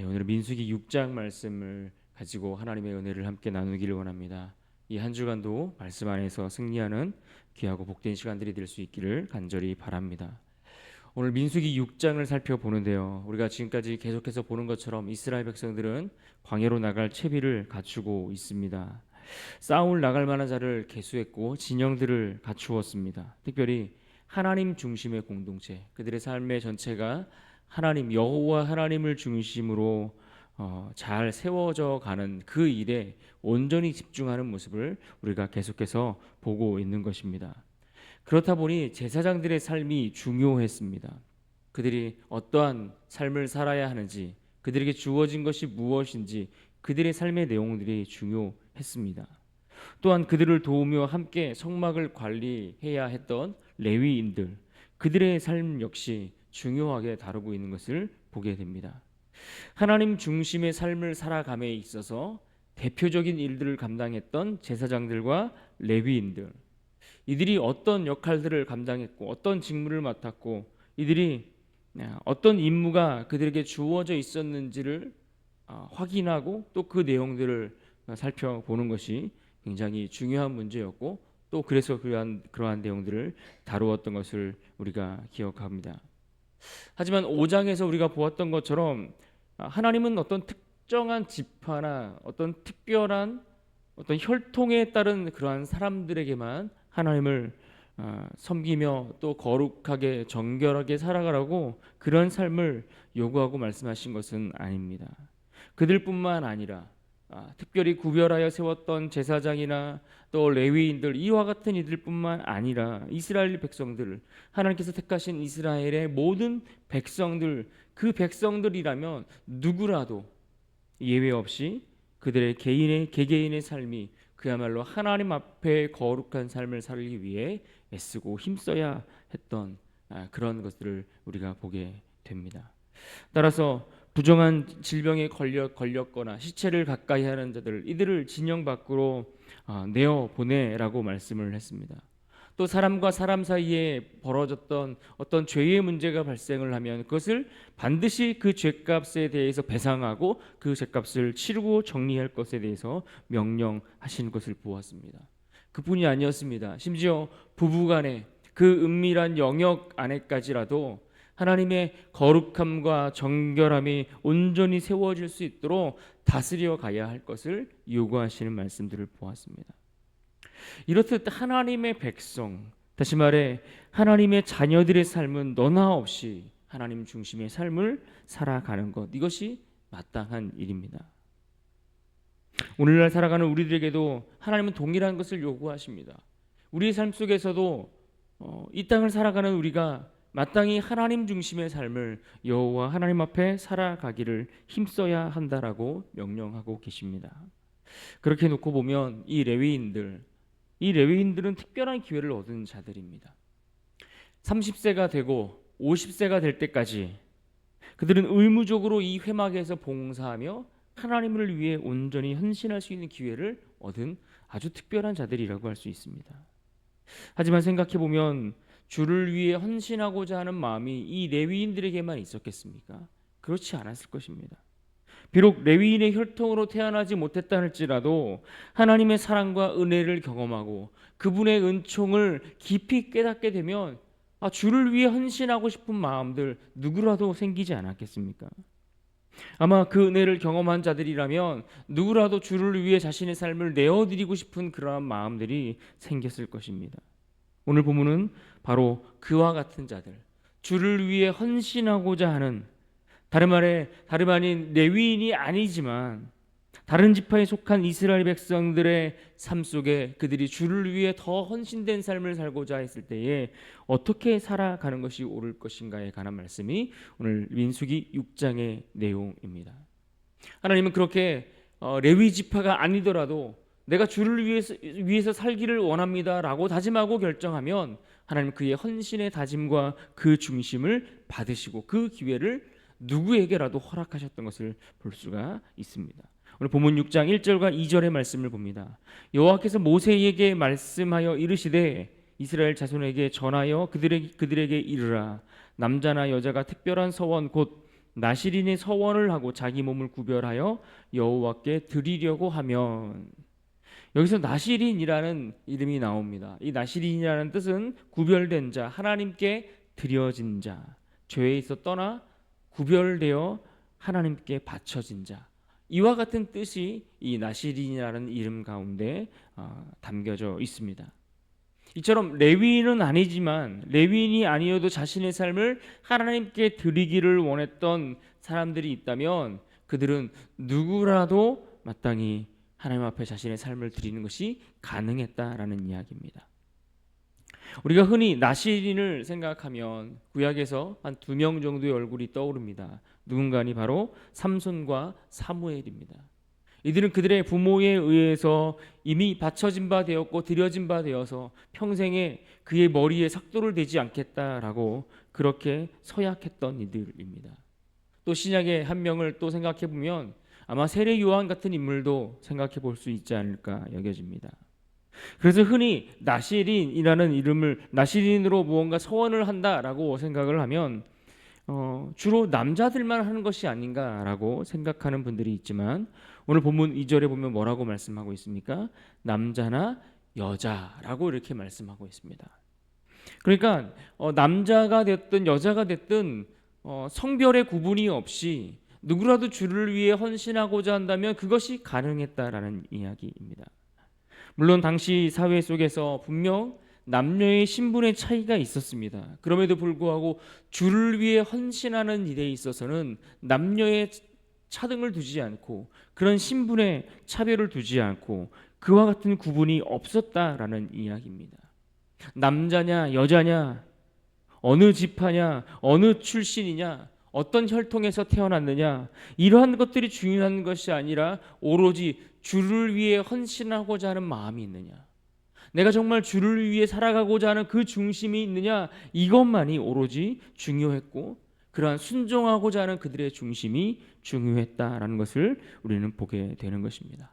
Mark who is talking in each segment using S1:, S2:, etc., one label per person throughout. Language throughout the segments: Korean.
S1: 네, 오늘 민수기 6장 말씀을 가지고 하나님의 은혜를 함께 나누기를 원합니다. 이 한 주간도 말씀 안에서 승리하는 귀하고 복된 시간들이 될 수 있기를 간절히 바랍니다. 오늘 민수기 6장을 살펴보는데요. 우리가 지금까지 계속해서 보는 것처럼 이스라엘 백성들은 광야로 나갈 채비를 갖추고 있습니다. 싸울 나갈 만한 자를 개수했고 진영들을 갖추었습니다. 특별히 하나님 중심의 공동체, 그들의 삶의 전체가 하나님 여호와 하나님을 중심으로 어, 잘 세워져 가는 그 일에 온전히 집중하는 모습을 우리가 계속해서 보고 있는 것입니다. 그렇다 보니 제사장들의 삶이 중요했습니다. 그들이 어떠한 삶을 살아야 하는지, 그들에게 주어진 것이 무엇인지, 그들의 삶의 내용들이 중요했습니다. 또한 그들을 도우며 함께 성막을 관리해야 했던 레위인들, 그들의 삶 역시 중요하게 다루고 있는 것을 보게 됩니다. 하나님 중심의 삶을 살아감에 있어서 대표적인 일들을 감당했던 제사장들과 레위인들, 이들이 어떤 역할들을 감당했고 어떤 직무를 맡았고 이들이 어떤 임무가 그들에게 주어져 있었는지를 아, 확인하고 또 그 내용들을 살펴보는 것이 굉장히 중요한 문제였고 또 그래서 그러한 그러한 내용들을 다루었던 것을 우리가 기억합니다. 하지만 5장에서 우리가 보았던 것처럼 아, 하나님은 어떤 특정한 지파나 어떤 특별한 어떤 혈통에 따른 그러한 사람들에게만 하나님을 아, 섬기며 또 거룩하게 정결하게 살아가라고 그런 삶을 요구하고 말씀하신 것은 아닙니다. 그들뿐만 아니라 아, 특별히 구별하여 세웠던 제사장이나 또 레위인들 이와 같은 이들뿐만 아니라 이스라엘 백성들 하나님께서 택하신 이스라엘의 모든 백성들 그 백성들이라면 누구라도 예외 없이 그들의 개인의 개개인의 삶이 그야말로 하나님 앞에 거룩한 삶을 살기 위해 애쓰고 힘써야 했던 아, 그런 것들을 우리가 보게 됩니다. 따라서 부정한 질병에 걸려 걸렸거나 시체를 가까이 하는 자들 이들을 진영 밖으로 아, 내어 보내라고 말씀을 했습니다. 또 사람과 사람 사이에 벌어졌던 어떤 죄의 문제가 발생을 하면 그것을 반드시 그 죄값에 대해서 배상하고 그 죄값을 치르고 정리할 것에 대해서 명령하신 것을 보았습니다. 그뿐이 아니었습니다. 심지어 부부간에 그 은밀한 영역 안에까지라도 하나님의 거룩함과 정결함이 온전히 세워질 수 있도록 다스려 가야 할 것을 요구하시는 말씀들을 보았습니다. 이렇듯 하나님의 백성, 다시 말해 하나님의 자녀들의 삶은 너나 없이 하나님 중심의 삶을 살아가는 것 이것이 마땅한 일입니다. 오늘날 살아가는 우리들에게도 하나님은 동일한 것을 요구하십니다. 우리의 삶 속에서도 어, 이 땅을 살아가는 우리가 마땅히 하나님 중심의 삶을 여호와 하나님 앞에 살아가기를 힘써야 한다라고 명령하고 계십니다. 그렇게 놓고 보면 이 레위인들 이 레위인들은 특별한 기회를 얻은 자들입니다. 30세가 되고 50세가 될 때까지 그들은 의무적으로 이 회막에서 봉사하며 하나님을 위해 온전히 헌신할 수 있는 기회를 얻은 아주 특별한 자들이라고 할 수 있습니다. 하지만 생각해 보면 주를 위해 헌신하고자 하는 마음이 이 레위인들에게만 있었겠습니까? 그렇지 않았을 것입니다. 비록 레위인의 혈통으로 태어나지 못했다 할지라도 하나님의 사랑과 은혜를 경험하고 그분의 은총을 깊이 깨닫게 되면 아, 주를 위해 헌신하고 싶은 마음들 누구라도 생기지 않았겠습니까? 아마 그 은혜를 경험한 자들이라면 누구라도 주를 위해 자신의 삶을 내어드리고 싶은 그러한 마음들이 생겼을 것입니다. 오늘 본문은 바로 그와 같은 자들, 주를 위해 헌신하고자 하는 다른 말에 다름 아닌 레위인이 아니지만 다른 지파에 속한 이스라엘 백성들의 삶 속에 그들이 주를 위해 더 헌신된 삶을 살고자 했을 때에 어떻게 살아가는 것이 옳을 것인가에 관한 말씀이 오늘 민수기 6장의 내용입니다. 하나님은 그렇게 어, 레위 지파가 아니더라도 내가 주를 위해서, 위해서 살기를 원합니다라고 다짐하고 결정하면 하나님 그의 헌신의 다짐과 그 중심을 받으시고 그 기회를 누구에게라도 허락하셨던 것을 볼 수가 있습니다. 오늘 본문 6장 1절과 2절의 말씀을 봅니다. 여호와께서 모세에게 말씀하여 이르시되 이스라엘 자손에게 전하여 그들에게, 그들에게 이르라 남자나 여자가 특별한 서원 곧 나시린의 서원을 하고 자기 몸을 구별하여 여호와께 드리려고 하면 여기서 나시린이라는 이름이 나옵니다. 이 나시린이라는 뜻은 구별된 자, 하나님께 드려진 자, 죄에 있어 떠나 구별되어 하나님께 바쳐진 자. 이와 같은 뜻이 이 나시린이라는 이름 가운데 어, 담겨져 있습니다. 이처럼 레위인은 아니지만 레위인이 아니어도 자신의 삶을 하나님께 드리기를 원했던 사람들이 있다면 그들은 누구라도 마땅히 하나님 앞에 자신의 삶을 드리는 것이 가능했다라는 이야기입니다. 우리가 흔히 나시린을 생각하면 구약에서 한 두 명 정도의 얼굴이 떠오릅니다. 누군가니 바로 삼손과 사무엘입니다. 이들은 그들의 부모에 의해서 이미 바쳐진 바 되었고 들여진 바 되어서 평생에 그의 머리에 삭도를 대지 않겠다라고 그렇게 서약했던 이들입니다. 또 신약의 한 명을 또 생각해 보면 아마 세례 요한 같은 인물도 생각해 볼 수 있지 않을까 여겨집니다. 그래서 흔히 나시린이라는 이름을 나시린으로 무언가 서원을 한다라고 생각을 하면 어, 주로 남자들만 하는 것이 아닌가라고 생각하는 분들이 있지만 오늘 본문 2절에 보면 뭐라고 말씀하고 있습니까? 남자나 여자라고 이렇게 말씀하고 있습니다. 그러니까 어, 남자가 됐든 여자가 됐든 어, 성별의 구분이 없이 누구라도 주를 위해 헌신하고자 한다면 그것이 가능했다라는 이야기입니다. 물론 당시 사회 속에서 분명 남녀의 신분의 차이가 있었습니다. 그럼에도 불구하고 주를 위해 헌신하는 일에 있어서는 남녀의 차등을 두지 않고 그런 신분의 차별을 두지 않고 그와 같은 구분이 없었다라는 이야기입니다. 남자냐 여자냐 어느 지파냐 어느 출신이냐 어떤 혈통에서 태어났느냐 이러한 것들이 중요한 것이 아니라 오로지 주를 위해 헌신하고자 하는 마음이 있느냐 내가 정말 주를 위해 살아가고자 하는 그 중심이 있느냐 이것만이 오로지 중요했고 그러한 순종하고자 하는 그들의 중심이 중요했다라는 것을 우리는 보게 되는 것입니다.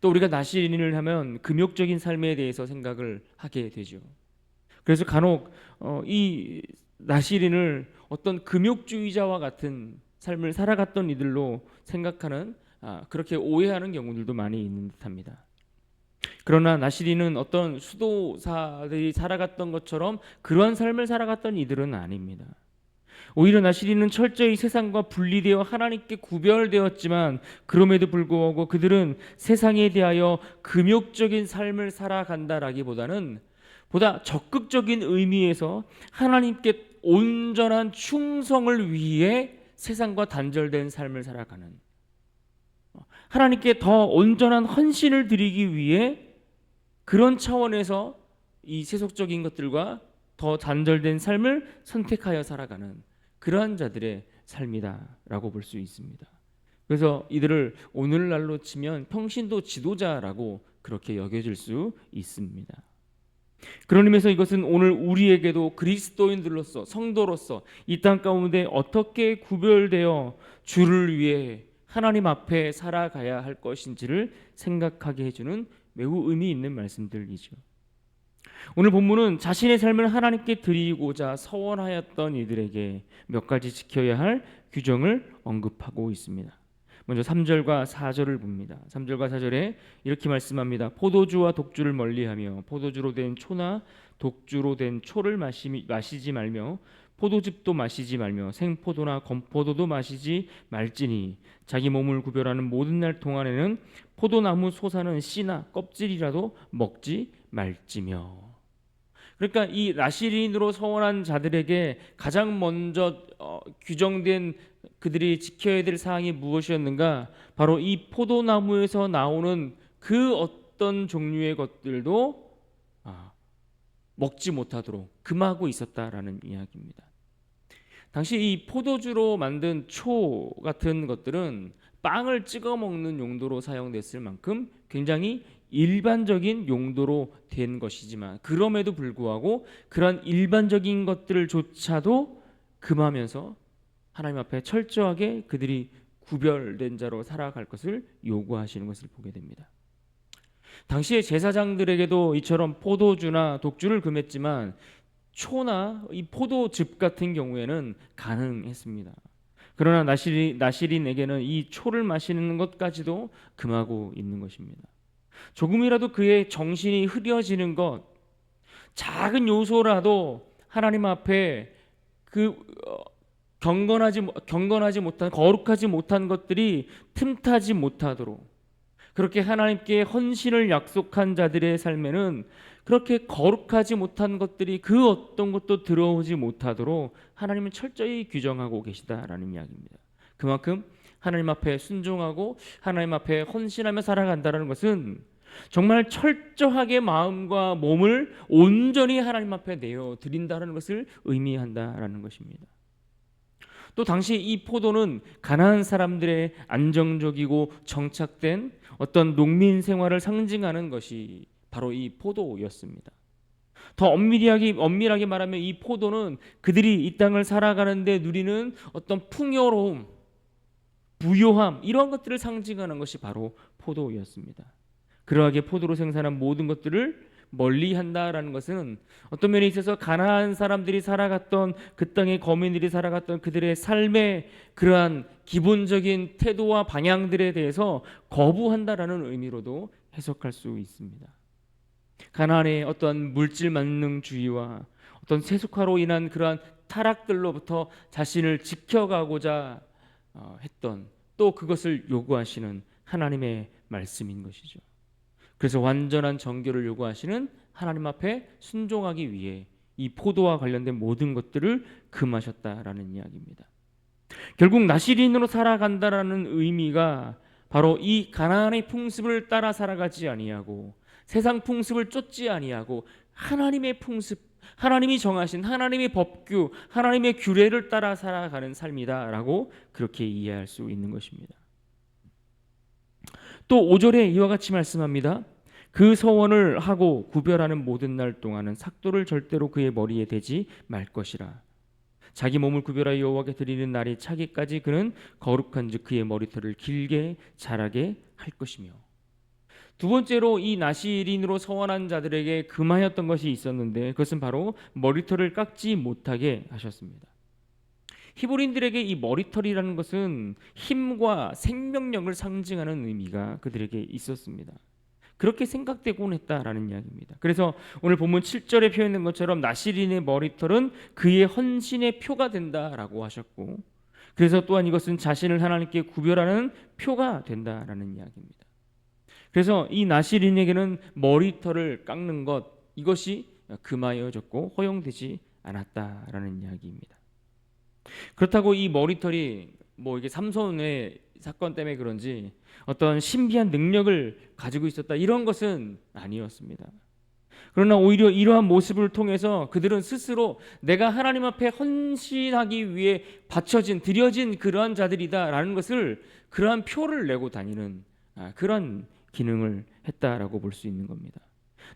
S1: 또 우리가 나시린을 하면 금욕적인 삶에 대해서 생각을 하게 되죠. 그래서 간혹 어, 이 나시린을 어떤 금욕주의자와 같은 삶을 살아갔던 이들로 생각하는 아, 그렇게 오해하는 경우들도 많이 있는 듯합니다. 그러나 나시린은 어떤 수도사들이 살아갔던 것처럼 그러한 삶을 살아갔던 이들은 아닙니다. 오히려 나시린은 철저히 세상과 분리되어 하나님께 구별되었지만 그럼에도 불구하고 그들은 세상에 대하여 금욕적인 삶을 살아간다라기보다는 보다 적극적인 의미에서 하나님께 온전한 충성을 위해 세상과 단절된 삶을 살아가는 하나님께 더 온전한 헌신을 드리기 위해 그런 차원에서 이 세속적인 것들과 더 단절된 삶을 선택하여 살아가는 그러한 자들의 삶이다라고 볼 수 있습니다. 그래서 이들을 오늘날로 치면 평신도 지도자라고 그렇게 여겨질 수 있습니다. 그런 의미에서 이것은 오늘 우리에게도 그리스도인들로서 성도로서 이 땅 가운데 어떻게 구별되어 주를 위해 하나님 앞에 살아가야 할 것인지를 생각하게 해주는 매우 의미 있는 말씀들이죠. 오늘 본문은 자신의 삶을 하나님께 드리고자 서원하였던 이들에게 몇 가지 지켜야 할 규정을 언급하고 있습니다. 먼저 3절과 4절을 봅니다. 3절과 4절에 이렇게 말씀합니다. 포도주와 독주를 멀리하며 포도주로 된 초나 독주로 된 초를 마시, 마시지 말며 포도즙도 마시지 말며 생포도나 건포도도 마시지 말지니 자기 몸을 구별하는 모든 날 동안에는 포도나무 솟아는 씨나 껍질이라도 먹지 말지며 그러니까 이 나시린으로 서원한 자들에게 가장 먼저 어, 규정된 그들이 지켜야 될 사항이 무엇이었는가? 바로 이 포도나무에서 나오는 그 어떤 종류의 것들도 아, 먹지 못하도록 금하고 있었다라는 이야기입니다. 당시 이 포도주로 만든 초 같은 것들은 빵을 찍어 먹는 용도로 사용됐을 만큼 굉장히 일반적인 용도로 된 것이지만 그럼에도 불구하고 그런 일반적인 것들을조차도 금하면서 하나님 앞에 철저하게 그들이 구별된 자로 살아갈 것을 요구하시는 것을 보게 됩니다. 당시의 제사장들에게도 이처럼 포도주나 독주를 금했지만 초나 이 포도즙 같은 경우에는 가능했습니다. 그러나 나시리, 나시린에게는 이 초를 마시는 것까지도 금하고 있는 것입니다. 조금이라도 그의 정신이 흐려지는 것, 작은 요소라도 하나님 앞에 그 어, 경건하지 못- 경건하지 못한 거룩하지 못한 것들이 틈타지 못하도록 그렇게 하나님께 헌신을 약속한 자들의 삶에는 그렇게 거룩하지 못한 것들이 그 어떤 것도 들어오지 못하도록 하나님은 철저히 규정하고 계시다라는 이야기입니다. 그만큼 하나님 앞에 순종하고 하나님 앞에 헌신하며 살아간다는 것은 정말 철저하게 마음과 몸을 온전히 하나님 앞에 내어 드린다는 것을 의미한다라는 것입니다. 또 당시 이 포도는 가난한 사람들의 안정적이고 정착된 어떤 농민 생활을 상징하는 것이 바로 이 포도였습니다. 더 엄밀하게 엄밀하게 말하면 이 포도는 그들이 이 땅을 살아가는데 누리는 어떤 풍요로움, 부요함 이런 것들을 상징하는 것이 바로 포도였습니다. 그러하게 포도로 생산한 모든 것들을 멀리 한다라는 것은 어떤 면에 있어서 가난한 사람들이 살아갔던 그 땅의 거민들이 살아갔던 그들의 삶의 그러한 기본적인 태도와 방향들에 대해서 거부한다라는 의미로도 해석할 수 있습니다. 가나안의 어떤 물질 만능주의와 어떤 세속화로 인한 그러한 타락들로부터 자신을 지켜가고자 어, 했던 또 그것을 요구하시는 하나님의 말씀인 것이죠. 그래서 완전한 정결을 요구하시는 하나님 앞에 순종하기 위해 이 포도와 관련된 모든 것들을 금하셨다라는 이야기입니다. 결국 나시린으로 살아간다라는 의미가 바로 이 가나안의 풍습을 따라 살아가지 아니하고 세상 풍습을 쫓지 아니하고 하나님의 풍습, 하나님이 정하신 하나님의 법규, 하나님의 규례를 따라 살아가는 삶이다라고 그렇게 이해할 수 있는 것입니다. 또 5절에 이와 같이 말씀합니다. 그 서원을 하고 구별하는 모든 날 동안은 삭도를 절대로 그의 머리에 대지 말 것이라. 자기 몸을 구별하여 여호와께 드리는 날이 차기까지 그는 거룩한즉 그의 머리털을 길게 자라게 할 것이며. 두 번째로 이 나시린으로 서원한 자들에게 금하였던 것이 있었는데 그것은 바로 머리털을 깎지 못하게 하셨습니다. 히브리인들에게 이 머리털이라는 것은 힘과 생명력을 상징하는 의미가 그들에게 있었습니다. 그렇게 생각되곤 했다라는 이야기입니다. 그래서 오늘 본문 7절에 표현된 것처럼 나시린의 머리털은 그의 헌신의 표가 된다라고 하셨고 그래서 또한 이것은 자신을 하나님께 구별하는 표가 된다라는 이야기입니다. 그래서 이 나시린에게는 머리털을 깎는 것 이것이 금하여졌고 허용되지 않았다라는 이야기입니다. 그렇다고 이 머리털이 뭐 이게 삼손의 사건 때문에 그런지 어떤 신비한 능력을 가지고 있었다 이런 것은 아니었습니다. 그러나 오히려 이러한 모습을 통해서 그들은 스스로 내가 하나님 앞에 헌신하기 위해 바쳐진 드려진 그러한 자들이다라는 것을 그러한 표를 내고 다니는 아, 그런 기능을 했다라고 볼 수 있는 겁니다.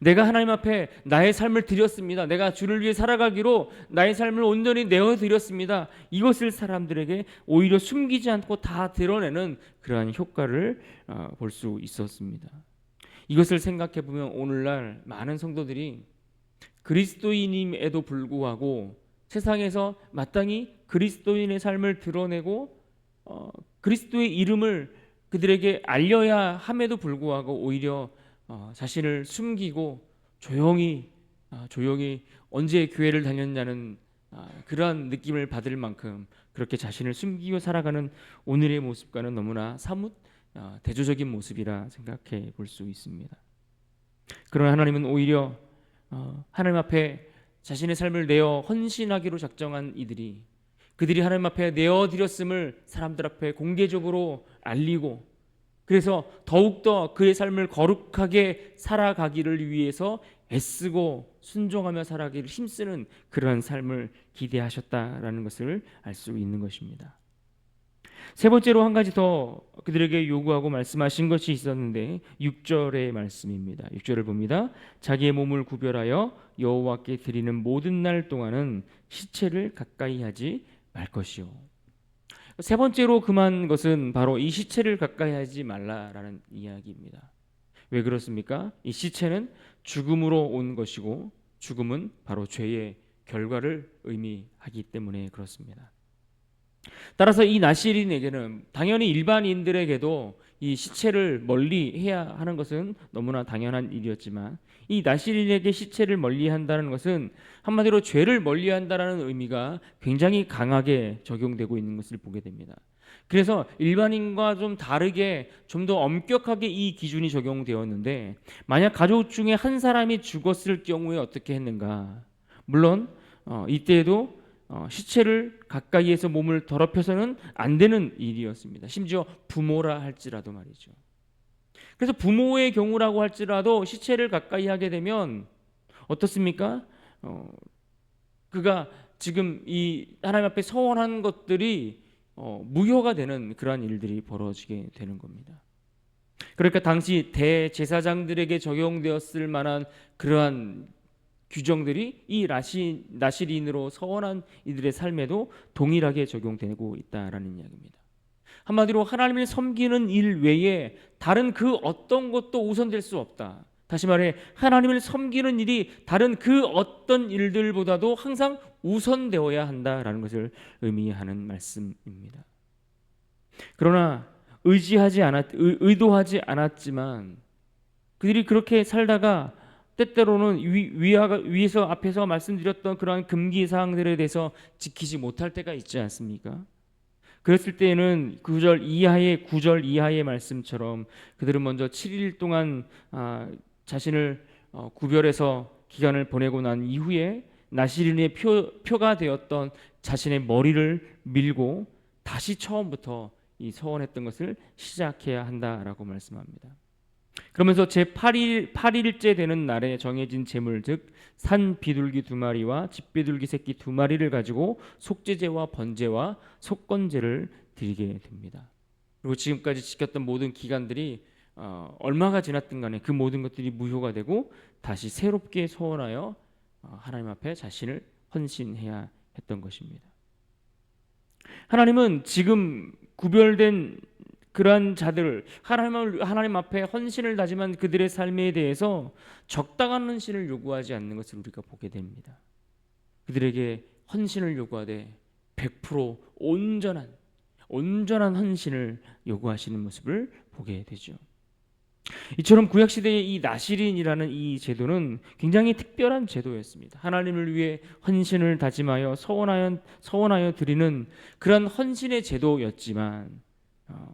S1: 내가 하나님 앞에 나의 삶을 드렸습니다. 내가 주를 위해 살아가기로 나의 삶을 온전히 내어 드렸습니다. 이것을 사람들에게 오히려 숨기지 않고 다 드러내는 그러한 효과를 어, 볼수 있었습니다. 이것을 생각해 보면 오늘날 많은 성도들이 그리스도인임에도 불구하고 세상에서 마땅히 그리스도인의 삶을 드러내고 어, 그리스도의 이름을 그들에게 알려야 함에도 불구하고 오히려 어, 자신을 숨기고 조용히 아, 조용히 언제 교회를 다녔냐는 아, 그러한 느낌을 받을 만큼 그렇게 자신을 숨기고 살아가는 오늘의 모습과는 너무나 사뭇 아, 대조적인 모습이라 생각해 볼 수 있습니다. 그러나 하나님은 오히려 어, 하나님 앞에 자신의 삶을 내어 헌신하기로 작정한 이들이 그들이 하나님 앞에 내어 드렸음을 사람들 앞에 공개적으로 알리고 그래서 더욱더 그의 삶을 거룩하게 살아가기를 위해서 애쓰고 순종하며 살아가기를 힘쓰는 그러한 삶을 기대하셨다라는 것을 알 수 있는 것입니다. 세 번째로 한 가지 더 그들에게 요구하고 말씀하신 것이 있었는데 6절의 말씀입니다. 6절을 봅니다. 자기의 몸을 구별하여 여호와께 드리는 모든 날 동안은 시체를 가까이 하지 말 것이요. 세 번째로 금한 것은 바로 이 시체를 가까이 하지 말라라는 이야기입니다. 왜 그렇습니까? 이 시체는 죽음으로 온 것이고 죽음은 바로 죄의 결과를 의미하기 때문에 그렇습니다. 따라서 이 나시린에게는 당연히 일반인들에게도 이 시체를 멀리 해야 하는 것은 너무나 당연한 일이었지만 이 나시린에게 시체를 멀리 한다는 것은 한마디로 죄를 멀리 한다라는 의미가 굉장히 강하게 적용되고 있는 것을 보게 됩니다. 그래서 일반인과 좀 다르게 좀 더 엄격하게 이 기준이 적용되었는데 만약 가족 중에 한 사람이 죽었을 경우에 어떻게 했는가? 물론 어, 이때에도 어, 시체를 가까이에서 몸을 더럽혀서는 안 되는 일이었습니다. 심지어 부모라 할지라도 말이죠. 그래서 부모의 경우라고 할지라도 시체를 가까이 하게 되면 어떻습니까? 어, 그가 지금 이 하나님 앞에 서원한 것들이 어, 무효가 되는 그러한 일들이 벌어지게 되는 겁니다. 그러니까 당시 대제사장들에게 적용되었을 만한 그러한 규정들이 이 라시, 나시린으로 서원한 이들의 삶에도 동일하게 적용되고 있다라는 이야기입니다. 한마디로 하나님을 섬기는 일 외에 다른 그 어떤 것도 우선될 수 없다. 다시 말해 하나님을 섬기는 일이 다른 그 어떤 일들보다도 항상 우선되어야 한다라는 것을 의미하는 말씀입니다. 그러나 의지하지 않았 의, 의도하지 않았지만 그들이 그렇게 살다가 때때로는 위, 위아가, 위에서 앞에서 말씀드렸던 그러한 금기 사항들에 대해서 지키지 못할 때가 있지 않습니까? 그랬을 때에는 9절 이하의 9절 이하의 말씀처럼 그들은 먼저 7일 동안 아, 자신을 어, 구별해서 기간을 보내고 난 이후에 나시린의 표, 표가 되었던 자신의 머리를 밀고 다시 처음부터 이 서원했던 것을 시작해야 한다라고 말씀합니다. 그러면서 제 8일 8일째 되는 날에 정해진 제물 즉 산 비둘기 두 마리와 집 비둘기 새끼 두 마리를 가지고 속죄제와 번제와 속건제를 드리게 됩니다. 그리고 지금까지 지켰던 모든 기간들이 어, 얼마가 지났든 간에 그 모든 것들이 무효가 되고 다시 새롭게 소원하여 어, 하나님 앞에 자신을 헌신해야 했던 것입니다. 하나님은 지금 구별된 그러한 자들 하나님을 하나님 앞에 헌신을 다짐한 그들의 삶에 대해서 적당한 헌신을 요구하지 않는 것을 우리가 보게 됩니다. 그들에게 헌신을 요구하되 100% 온전한 온전한 헌신을 요구하시는 모습을 보게 되죠. 이처럼 구약 시대의 이 나시린이라는 이 제도는 굉장히 특별한 제도였습니다. 하나님을 위해 헌신을 다짐하여 서원하여 서원하여 드리는 그런 헌신의 제도였지만 어,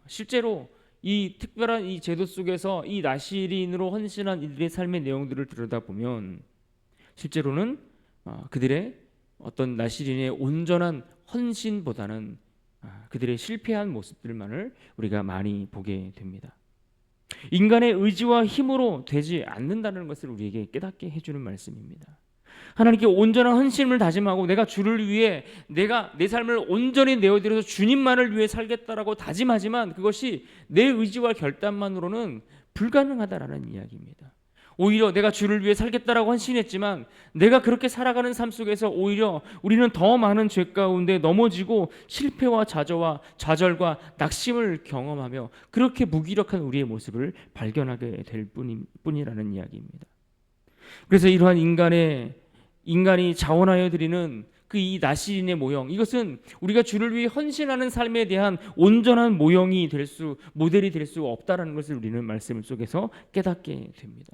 S1: 실제로 이 특별한 이 제도 속에서 이 나시린으로 헌신한 이들의 삶의 내용들을 들여다보면 실제로는 어, 그들의 어떤 나시린의 온전한 헌신보다는 아, 그들의 실패한 모습들만을 우리가 많이 보게 됩니다. 인간의 의지와 힘으로 되지 않는다는 것을 우리에게 깨닫게 해주는 말씀입니다. 하나님께 온전한 헌신을 다짐하고 내가 주를 위해 내가 내 삶을 온전히 내어드려서 주님만을 위해 살겠다라고 다짐하지만 그것이 내 의지와 결단만으로는 불가능하다라는 이야기입니다. 오히려 내가 주를 위해 살겠다라고 헌신했지만 내가 그렇게 살아가는 삶 속에서 오히려 우리는 더 많은 죄 가운데 넘어지고 실패와 좌절과 좌절과 낙심을 경험하며 그렇게 무기력한 우리의 모습을 발견하게 될 뿐이, 뿐이라는 이야기입니다. 그래서 이러한 인간의 인간이 자원하여 드리는 그 이 나시린의 모형 이것은 우리가 주를 위해 헌신하는 삶에 대한 온전한 모형이 될 수 모델이 될 수 없다라는 것을 우리는 말씀 속에서 깨닫게 됩니다.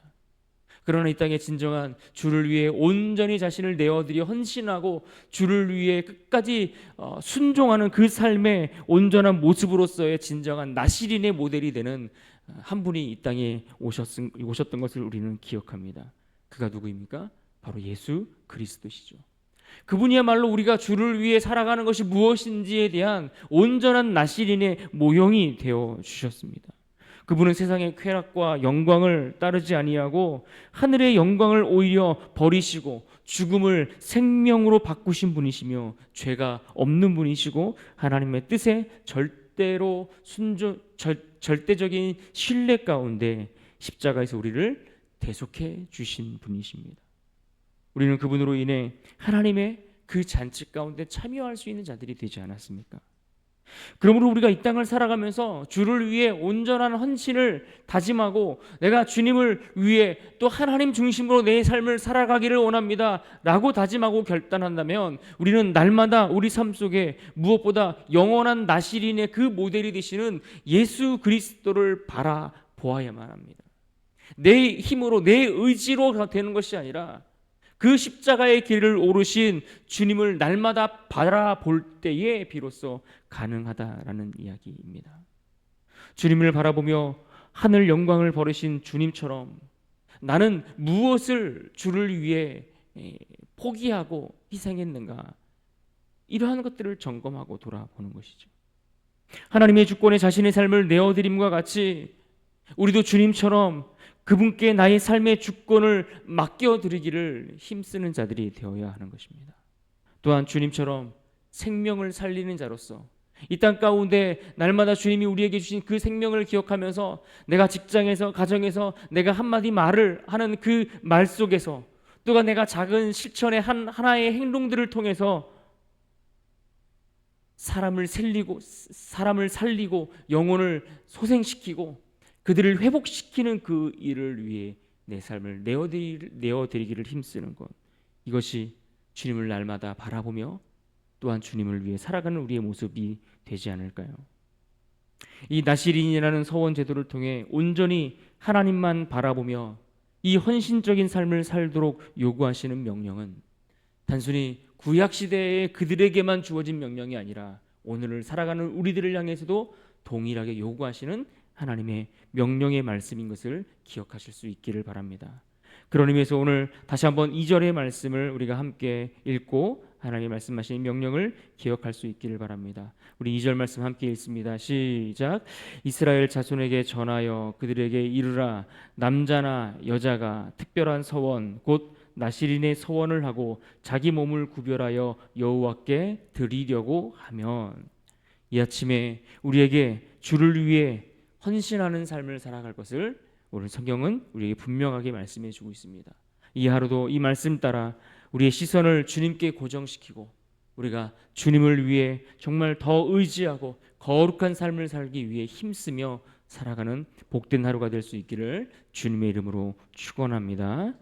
S1: 그러나 이 땅에 진정한 주를 위해 온전히 자신을 내어드려 헌신하고 주를 위해 끝까지 어, 순종하는 그 삶의 온전한 모습으로서의 진정한 나시린의 모델이 되는 어, 한 분이 이 땅에 오셨던 것을 우리는 기억합니다. 그가 누구입니까? 바로 예수 그리스도시죠. 그분이야말로 우리가 주를 위해 살아가는 것이 무엇인지에 대한 온전한 나시린의 모형이 되어 주셨습니다. 그분은 세상의 쾌락과 영광을 따르지 아니하고 하늘의 영광을 오히려 버리시고 죽음을 생명으로 바꾸신 분이시며 죄가 없는 분이시고 하나님의 뜻에 절대로 순종 절, 절대적인 신뢰 가운데 십자가에서 우리를 대속해 주신 분이십니다. 우리는 그분으로 인해 하나님의 그 잔치 가운데 참여할 수 있는 자들이 되지 않았습니까? 그러므로 우리가 이 땅을 살아가면서 주를 위해 온전한 헌신을 다짐하고 내가 주님을 위해 또 하나님 중심으로 내 삶을 살아가기를 원합니다. 라고 다짐하고 결단한다면 우리는 날마다 우리 삶 속에 무엇보다 영원한 나시린의 그 모델이 되시는 예수 그리스도를 바라보아야만 합니다. 내 힘으로 내 의지로 되는 것이 아니라 그 십자가의 길을 오르신 주님을 날마다 바라볼 때에 비로소 가능하다라는 이야기입니다. 주님을 바라보며 하늘 영광을 버리신 주님처럼 나는 무엇을 주를 위해 에, 포기하고 희생했는가 이러한 것들을 점검하고 돌아보는 것이죠. 하나님의 주권에 자신의 삶을 내어드림과 같이 우리도 주님처럼 그분께 나의 삶의 주권을 맡겨드리기를 힘쓰는 자들이 되어야 하는 것입니다. 또한 주님처럼 생명을 살리는 자로서 이 땅 가운데 날마다 주님이 우리에게 주신 그 생명을 기억하면서 내가 직장에서 가정에서 내가 한마디 말을 하는 그 말 속에서 또가 내가 작은 실천의 한 하나의 행동들을 통해서 사람을 살리고 사람을 살리고 영혼을 소생시키고 그들을 회복시키는 그 일을 위해 내 삶을 내어드리, 내어드리기를 힘쓰는 것 이것이 주님을 날마다 바라보며 또한 주님을 위해 살아가는 우리의 모습이 되지 않을까요? 이 나시린이라는 서원 제도를 통해 온전히 하나님만 바라보며 이 헌신적인 삶을 살도록 요구하시는 명령은 단순히 구약 시대에 그들에게만 주어진 명령이 아니라 오늘을 살아가는 우리들을 향해서도 동일하게 요구하시는 하나님의 명령의 말씀인 것을 기억하실 수 있기를 바랍니다. 그런 의미에서 오늘 다시 한번 2절의 말씀을 우리가 함께 읽고 하나님 말씀하신 명령을 기억할 수 있기를 바랍니다. 우리 2절 말씀 함께 읽습니다. 시작. 이스라엘 자손에게 전하여 그들에게 이르라 남자나 여자가 특별한 서원 곧 나시린의 서원을 하고 자기 몸을 구별하여 여호와께 드리려고 하면 이 아침에 우리에게 주를 위해 헌신하는 삶을 살아갈 것을 오늘 성경은 우리에게 분명하게 말씀해 주고 있습니다. 이 하루도 이 말씀 따라 우리의 시선을 주님께 고정시키고 우리가 주님을 위해 정말 더 의지하고 거룩한 삶을 살기 위해 힘쓰며 살아가는 복된 하루가 될 수 있기를 주님의 이름으로 축원합니다.